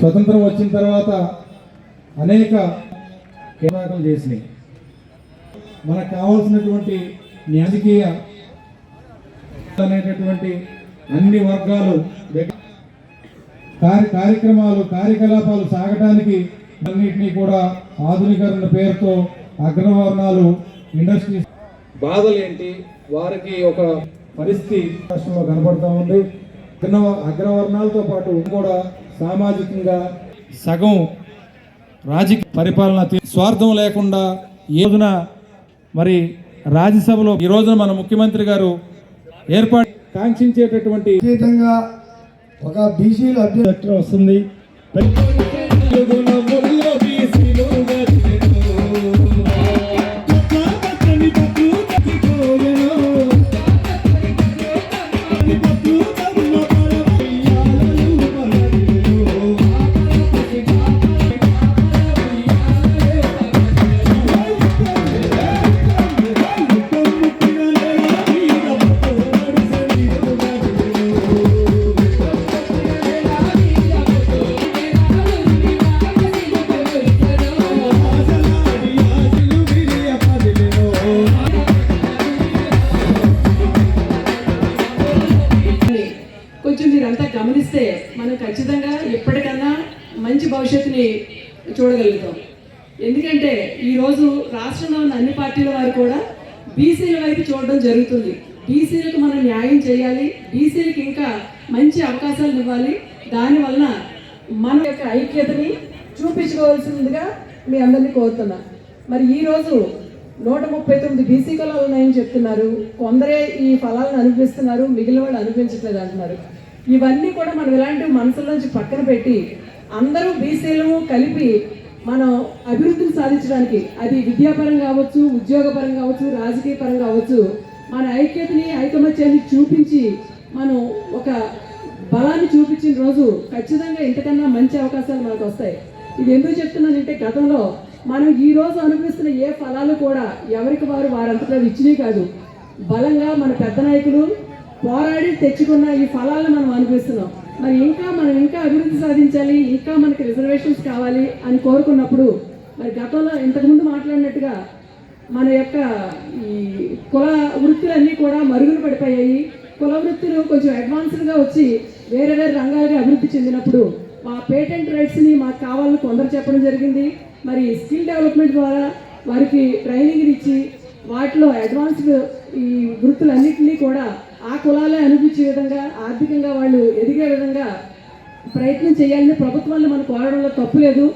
స్వతంత్రం వచ్చిన తర్వాత అనేక కేంద్రాలు చేసినాయి. మనకు కావాల్సినటువంటి రాజకీయ అనేటటువంటి అన్ని వర్గాలు కార్య కార్యక్రమాలు కార్యకలాపాలు సాగటానికి అన్నింటినీ కూడా ఆధునీకరణ పేరుతో అగ్రవర్ణాలు ఇండస్ట్రీస్ బాధలు ఏంటి వారికి ఒక పరిస్థితి రాష్ట్రంలో కనపడతా ఉంది. అగ్ర అగ్రవర్ణాలతో పాటు కూడా సామాజికంగా సగం రాజకీయ పరిపాలన స్వార్థం లేకుండా ఈ రోజున మరి రాజ్యసభలో ఈ రోజున మన ముఖ్యమంత్రి గారు ఏర్పాటు కాంక్షించేటటువంటి ఒక బీసీలు అభ్యర్థి వస్తుంది. కొంచెం మీరంతా గమనిస్తే మనం ఖచ్చితంగా ఎప్పటికన్నా మంచి భవిష్యత్తుని చూడగలుగుతాం. ఎందుకంటే ఈరోజు రాష్ట్రంలో ఉన్న అన్ని పార్టీల వారు కూడా బీసీల వైపు చూడడం జరుగుతుంది. బీసీలకు మనం న్యాయం చేయాలి బీసీలకు ఇంకా మంచి అవకాశాలు ఇవ్వాలి. దానివలన మన యొక్క ఐక్యతని చూపించుకోవాల్సిందిగా మీ అందరినీ కోరుతున్నా. మరి ఈరోజు నూట ముప్పై తొమ్మిది బీసీ కులాలు ఉన్నాయని చెప్తున్నారు. కొందరే ఈ ఫలాలను అనిపిస్తున్నారు మిగిలిన వాళ్ళు అనిపించట్లేదు అంటున్నారు. ఇవన్నీ కూడా మనం ఇలాంటి మనసులోంచి పక్కన పెట్టి అందరూ బీసీలను కలిపి మనం అభివృద్ధిని సాధించడానికి అది విద్యాపరం కావచ్చు ఉద్యోగపరం కావచ్చు రాజకీయ పరం కావచ్చు మన ఐక్యతని ఐకమత్యాన్ని చూపించి మనం ఒక బలాన్ని చూపించిన రోజు ఖచ్చితంగా ఇంతకన్నా మంచి అవకాశాలు మనకు వస్తాయి. ఇది ఎందుకు చెప్తున్నానంటే గతంలో మనం ఈ రోజు అనుభవిస్తున్న ఏ ఫలాలు కూడా ఎవరికి వారు వారంతటా ఇచ్చినవి కాదు. బలంగా మన పెద్ద నాయకులు పోరాడి తెచ్చుకున్న ఈ ఫలాలను మనం అనుభవిస్తున్నాం. మరి ఇంకా మనం ఇంకా అభివృద్ధి సాధించాలి ఇంకా మనకి రిజర్వేషన్స్ కావాలి అని కోరుకున్నప్పుడు మరి గతంలో ఇంతకుముందు మాట్లాడినట్టుగా మన యొక్క ఈ కుల వృత్తులన్నీ కూడా మరుగున పడిపోయాయి. కుల వృత్తులు కొంచెం అడ్వాన్స్డ్గా వచ్చి వేరే వేరే రంగాలుగా అభివృద్ధి చెందినప్పుడు మా పేటెంట్ రైట్స్ని మాకు కావాలని కొందరు చెప్పడం జరిగింది. మరి స్కిల్ డెవలప్మెంట్ ద్వారా వారికి ట్రైనింగ్ ఇచ్చి వాటిలో అడ్వాన్స్డ్ ఈ వృత్తులన్నింటినీ కూడా ఆ కులాలే అనిపించే విధంగా ఆర్థికంగా వాళ్ళు ఎదిగే విధంగా ప్రయత్నం చేయాలని ప్రభుత్వాన్ని మనం కోరడంలో తప్పు లేదు.